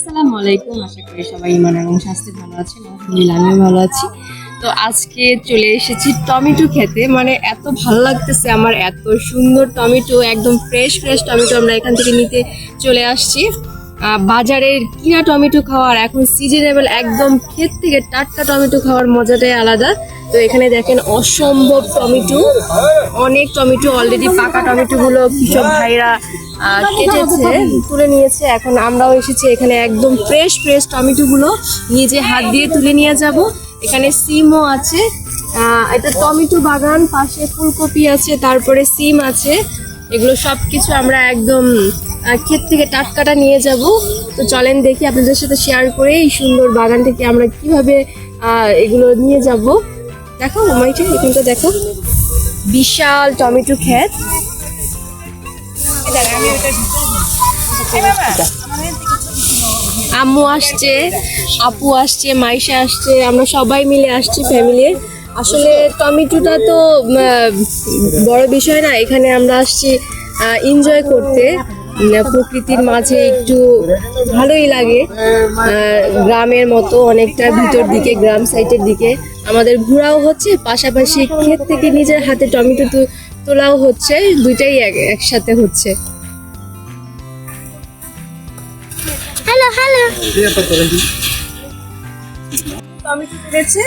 আসসালামু আলাইকুম। আশা করি সবাই ইমান এবং স্বাস্থ্য ভালো আছেন। আলহামদুলিল্লাহ, আমিও ভালো আছি। তো আজকে চলে এসেছি টমেটো খেতে। মানে এত ভালো লাগতেছে আমার, এত সুন্দর টমেটো, একদম ফ্রেশ ফ্রেশ টমেটো আমরা এখান থেকে নিতে চলে আসছি। বাজারের কিনা টমেটো খাওয়ার এখন সিজনেবল একদম ক্ষেত থেকে টাটকা টমেটো খাওয়ার মজাটাই আলাদা। তো এখানে দেখেন অসম্ভব টমেটো। অনেক টমেটো অলরেডি পাকা টমেটোগুলো কৃষক ভাইরা কেটেছে। তুলে নিয়েছে। এখন আমরাও এসেছি এখানে একদম ফ্রেশ ফ্রেশ টমেটোগুলো নিজে হাত দিয়ে তুলে নিয়ে যাব। এখানে সিমও আছে। এটা টমেটো বাগান পাশে ফুলকপি আছে তারপরে সিম আছে। এগুলো সব কিছু আমরা একদম ক্ষেত থেকে টাটকাটা নিয়ে যাব। তো চলেন দেখি আপনাদের সাথে শেয়ার করে এই সুন্দর বাগান থেকে আমরা কীভাবে আহ, এগুলো নিয়ে যাব। দেখো মাইটা এখানটা দেখো। বিশাল টমেটো ক্ষেত। আম্মু আসছে, আপু আসছে, মাইশা আসছে, আমরা সবাই মিলে আসছি ফ্যামিলি আসলে টমেটোটা তো বড় বিষয় না, এখানে আমরা আসছি এনজয় করতে। প্রকৃতির মাঝে একটু ভালোই লাগে। গ্রামের মতো অনেকটা ভিতর দিকে, গ্রাম সাইটের দিকে। আমাদের ঘোরাও হচ্ছে, পাশাপাশি ক্ষেত থেকে নিজের হাতে টমেটো তোলাও হচ্ছে দুইটাই এক- একসাথে হচ্ছে। হ্যালো হ্যালো টমেটো তুলেছে।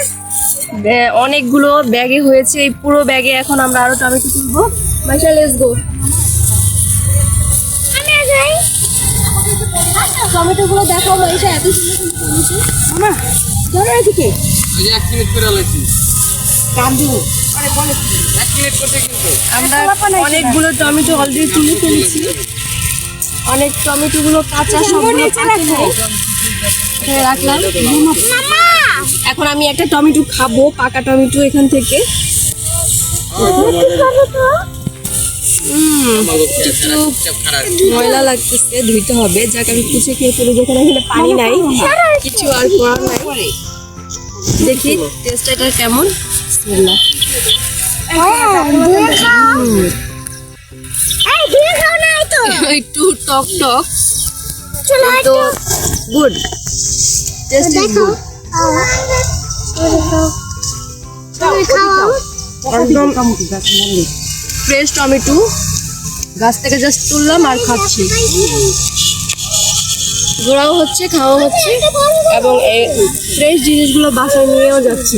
অনেকগুলো ব্যাগে হয়েছে এই পুরো ব্যাগে এখন আমরা আরও টমেটো তুলবো। মাইশা লেটস গো টমেটো গুলো দেখো মাইশা এত সুন্দর সুন্দর টমেটো। মামা ধরো এদিকে। এই যে এক মিনিট করে লাগছি কান্দু আমরা অনেকগুলো টমেটো অলরেডি তুলে ফেলেছি। অনেক টমেটো গুলো কাঁচা সবগুলো পাকে রাখলাম। এখন আমি একটা টমেটো খাব পাকা টমেটো এখান থেকে। ময়লা লাগতেছে ধুইতে হবে। যাকে আমি খেয়ে ফেলে যেখানে এখানে পানি নাই। কিছু আর করার নাই। দেখি টেস্ট এটা কেমন? বিসমিল্লাহ। একটু টক টক। তো। গুড। টেস্ট গুড একদম ফ্রেশ টমেটো। গাছ থেকে জাস্ট তুললাম আর খাচ্ছি। ঘোরাও হচ্ছে খাওয়া হচ্ছে। এবং এই ফ্রেশ জিনিসগুলো বাসায় নিয়েও যাচ্ছি।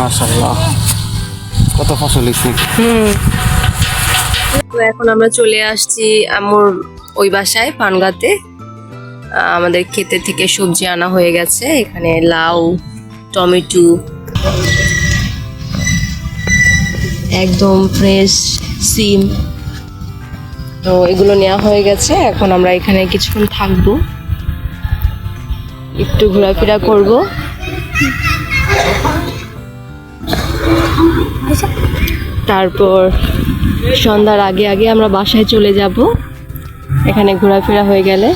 মাশাআল্লাহ। কত ফসল হয়েছে তো এখন আমরা চলে আসছি আমার ওই বাসায় পানগাতে। আমাদের ক্ষেতের থেকে সবজি আনা হয়ে গেছে। এখানে লাউ টমেটো একদম ফ্রেশ সিম। তো এগুলো নেওয়া হয়ে গেছে। এখন আমরা এখানে কিছুক্ষণ থাকব। একটু ঘোরাফেরা করব। তারপর সন্ধ্যার আগে আগে আমরা বাসায় চলে যাব। এখানে ঘোরাফেরা হয়ে গেলে।